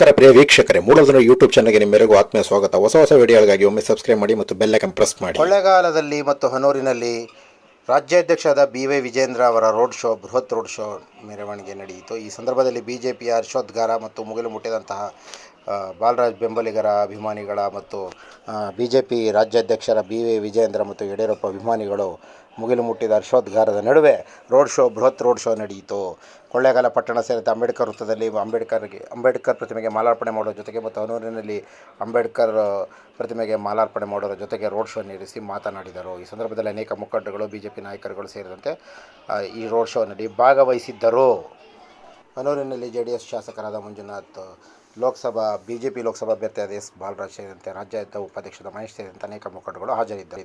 ನಮಸ್ಕಾರ ಪ್ರಿಯ ವೀಕ್ಷಕರೇ ಮೂಲದನ ಯೂಟ್ಯೂಬ್ ಚಾನಲ್ಗೆ ನಿಮ್ಮೆಲ್ಲರಿಗೂ ಆತ್ಮೀಯ ಸ್ವಾಗತ. ಹೊಸ ಹೊಸ ವಿಡಿಯೋಗಳಿಗಾಗಿ ಒಮ್ಮೆ ಸಬ್ಸ್ಕ್ರೈಬ್ ಮಾಡಿ ಮತ್ತು ಬೆಲ್ ಐಕನ್ ಪ್ರೆಸ್ ಮಾಡಿ. ಮಳೆಗಾಲದಲ್ಲಿ ಮತ್ತು ಹನೂರಿನಲ್ಲಿ ರಾಜ್ಯಾಧ್ಯಕ್ಷರಾದ ಬಿ ವೈ ವಿಜೇಂದ್ರ ಅವರ ರೋಡ್ ಶೋ ಬೃಹತ್ ರೋಡ್ ಶೋ ಮೆರವಣಿಗೆ ನಡೆಯಿತು. ಈ ಸಂದರ್ಭದಲ್ಲಿ ಬಿ ಜೆ ಪಿಯ ಹರ್ಷೋದ್ಗಾರ ಮತ್ತು ಮುಗಿಲು ಮುಟ್ಟಿದಂತಹ ಬಾಲರಾಜ್ ಬೆಂಬಲಿಗರ ಅಭಿಮಾನಿಗಳ ಮತ್ತು ಬಿ ಜೆ ಪಿ ರಾಜ್ಯಾಧ್ಯಕ್ಷರ, ಬಿ ವೈ ವಿಜೇಂದ್ರ ಮತ್ತು ಯಡಿಯೂರಪ್ಪ ಅಭಿಮಾನಿಗಳು ಮುಗಿಲು ಮುಟ್ಟಿದ ಹರ್ಷೋದ್ಗಾರದ ನಡುವೆ ರೋಡ್ ಶೋ, ಬೃಹತ್ ರೋಡ್ ಶೋ ನಡೆಯಿತು. ಕೊಳ್ಳೇಗಾಲ ಪಟ್ಟಣ ಸೇರಿದ ಅಂಬೇಡ್ಕರ್ ವೃತ್ತದಲ್ಲಿ ಅಂಬೇಡ್ಕರ್ಗೆ, ಅಂಬೇಡ್ಕರ್ ಪ್ರತಿಮೆಗೆ ಮಾಲಾರ್ಪಣೆ ಮಾಡುವ ಜೊತೆಗೆ ಮತ್ತು ಹನೂರಿನಲ್ಲಿ ಅಂಬೇಡ್ಕರ್ ಪ್ರತಿಮೆಗೆ ಮಾಲಾರ್ಪಣೆ ಮಾಡೋರ ಜೊತೆಗೆ ರೋಡ್ ಶೋ ನಡೆಸಿ ಮಾತನಾಡಿದರು. ಈ ಸಂದರ್ಭದಲ್ಲಿ ಅನೇಕ ಮುಖಂಡಗಳು ಬಿ ಜೆ ಪಿ ನಾಯಕರುಗಳು ಸೇರಿದಂತೆ ಈ ರೋಡ್ ಶೋನಲ್ಲಿ ಭಾಗವಹಿಸಿದ್ದರು. ಹನೂರಿನಲ್ಲಿ ಜೆ ಡಿ ಎಸ್ ಶಾಸಕರಾದ Manjunath, Lok Sabha B J P Lok Sabha ಅಭ್ಯರ್ಥಿಯಾದ S Balraj ಸೇರಿದಂತೆ ರಾಜ್ಯಾದ್ಯಂತ ಉಪಾಧ್ಯಕ್ಷದ ಮಹೇಶ್ ಸೇರಿದಂತೆ ಅನೇಕ ಮುಖಂಡಗಳು ಹಾಜರಿದ್ದರು.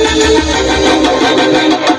「ななるほどなるほど」